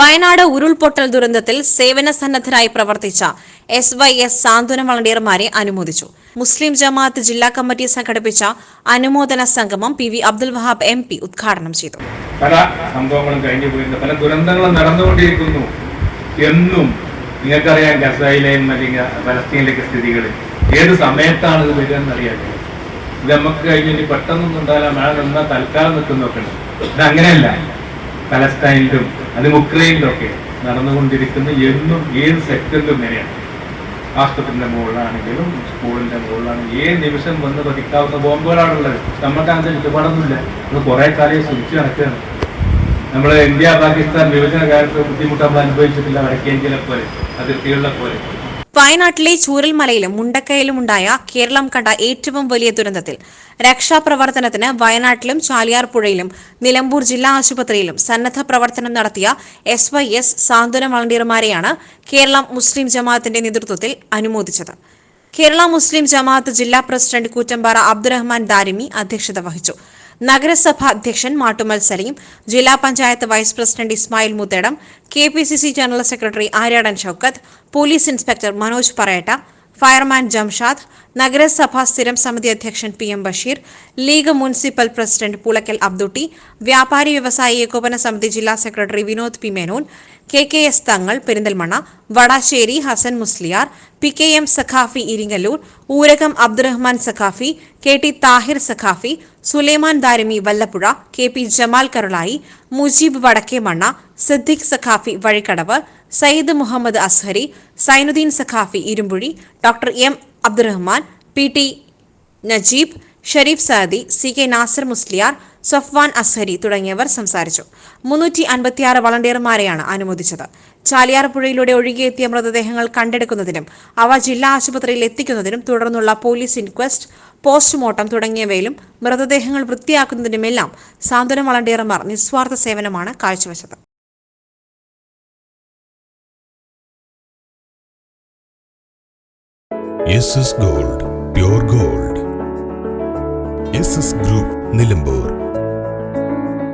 വയനാട് ഉരുൾപൊട്ടൽ ദുരന്തത്തിൽ സേവന സന്നദ്ധരായി പ്രവർത്തിച്ച എസ് വൈ എസ് സാന്ത്വന വളണ്ടിയർമാരെ അനുമോദിച്ചു. മുസ്ലിം ജമാഅത്ത് ജില്ലാ കമ്മിറ്റി സംഘടിപ്പിച്ച അനുമോദന സംഗമം P V Abdul Wahab M P ഉദ്ഘാടനം ചെയ്തു. പല സംഭവങ്ങളും കഴിഞ്ഞു പോയിരുന്നു പല ദുരന്തങ്ങളും നടന്നുകൊണ്ടിരിക്കുന്നു എന്നും നിങ്ങൾക്കറിയാം ഗസയിലെയും അല്ലെങ്കിൽ പലസ്തീനിലേക്ക് സ്ഥിതികൾ. ഏത് സമയത്താണ് ഇത് വരിക എന്നറിയാമോ ഇത് നമുക്ക് കഴിഞ്ഞ് ഇനി പെട്ടെന്നൊന്നും ഉണ്ടാകാൻ മഴ നിന്നാൽ തൽക്കാലം നിൽക്കുന്നൊക്കെ ഉണ്ട് ഇത് അങ്ങനെയല്ല. പലസ്തീനിലും അല്ലെങ്കിൽ ഉക്രൈനിലും ഒക്കെ നടന്നുകൊണ്ടിരിക്കുന്ന എന്നും ഏത് സെക്ടറിലും ഇങ്ങനെയാണ് ആശുപത്രിന്റെ മുകളിലാണെങ്കിലും സ്കൂളിന്റെ മുകളിലാണെങ്കിലും ഏത് നിമിഷം വന്ന് പതിക്കാവുന്ന ബോംബുകളാണുള്ളത്? നമുക്ക് അങ്ങനത്തെ ചുറ്റുപാടൊന്നുമില്ല. നമ്മൾ കുറെ കാലം സൂക്ഷിച്ചു നടക്കുകയാണ്. നമ്മൾ ഇന്ത്യ പാകിസ്ഥാൻ വിഭജന കാലത്ത് ബുദ്ധിമുട്ട് നമ്മൾ അനുഭവിച്ചിട്ടില്ല വടക്കേന്ത്യയിലെ പോലെ അതിർത്തികളിലെ പോലെ. വയനാട്ടിലെ ചൂരൽമലയിലും മുണ്ടക്കയിലും ഉണ്ടായ കേരളം കണ്ട ഏറ്റവും വലിയ ദുരന്തത്തിൽ രക്ഷാപ്രവർത്തനത്തിന് വയനാട്ടിലും ചാലിയാർ പുഴയിലും നിലമ്പൂർ ജില്ലാ ആശുപത്രിയിലും സന്നദ്ധ പ്രവർത്തനം നടത്തിയ എസ് വൈ എസ് സാന്ത്വന വളണ്ടിയർമാരെയാണ് കേരളം മുസ്ലിം ജമാഅത്തിന്റെ നേതൃത്വത്തിൽ അനുമോദിച്ചത്. കേരള മുസ്ലിം ജമാഅത്ത് ജില്ലാ പ്രസിഡന്റ് കൂറ്റമ്പാറ അബ്ദുറഹ്മാൻ ദാരിമി അധ്യക്ഷത വഹിച്ചു. നഗരസഭ അധ്യക്ഷൻ മാട്ടുമൽ സലീം ജില്ലാ panchayat vice president Ismail Muthedam K general secretary Aryadan Shoukath police inspector Manoj Parayatta fireman Jamshad നഗരസഭാ സ്ഥിരം സമിതി അധ്യക്ഷൻ P M Basheer league municipal president Pulakkal Abdutty വ്യാപാരി വ്യവസായി ഏകോപന സമിതി ജില്ലാ secretary Vinod P Menon K K S Thangal Perinthalmanna Vadasseri Hasan Musliyar P K M Saqafi Iringallur Oorakam Abdurahman Saqafi K T Thahir Saqafi Sulaiman Darimi Vallappuzha K P Jamal Karulai Mujeeb Vadakkemanna Siddique Saqafi Vazhikkadavu Sayyid Muhammad Azhari Zainuddin Saqafi Irumbuzhi doctor M Abdurahman P T Najeeb Shareef Saadi C K Nasar Musliyar Safwan Azhari തുടങ്ങിയവർ സംസാരിച്ചു. മുന്നൂറ്റി അൻപത്തിയാറ് വളണ്ടിയർമാരെയാണ് അനുമോദിച്ചത്. ചാലിയാർ പുഴയിലൂടെ ഒഴുകിയെത്തിയ മൃതദേഹങ്ങൾ കണ്ടെടുക്കുന്നതിനും അവ ജില്ലാ ആശുപത്രിയിൽ എത്തിക്കുന്നതിനും തുടർന്നുള്ള police inquest postmortem തുടങ്ങിയവയിലും മൃതദേഹങ്ങൾ വൃത്തിയാക്കുന്നതിനുമെല്ലാം സാന്ത്വന വളണ്ടിയർമാർ നിസ്വാർത്ഥ സേവനമാണ് കാഴ്ചവെച്ചത്. Gold pure gold group Nilambur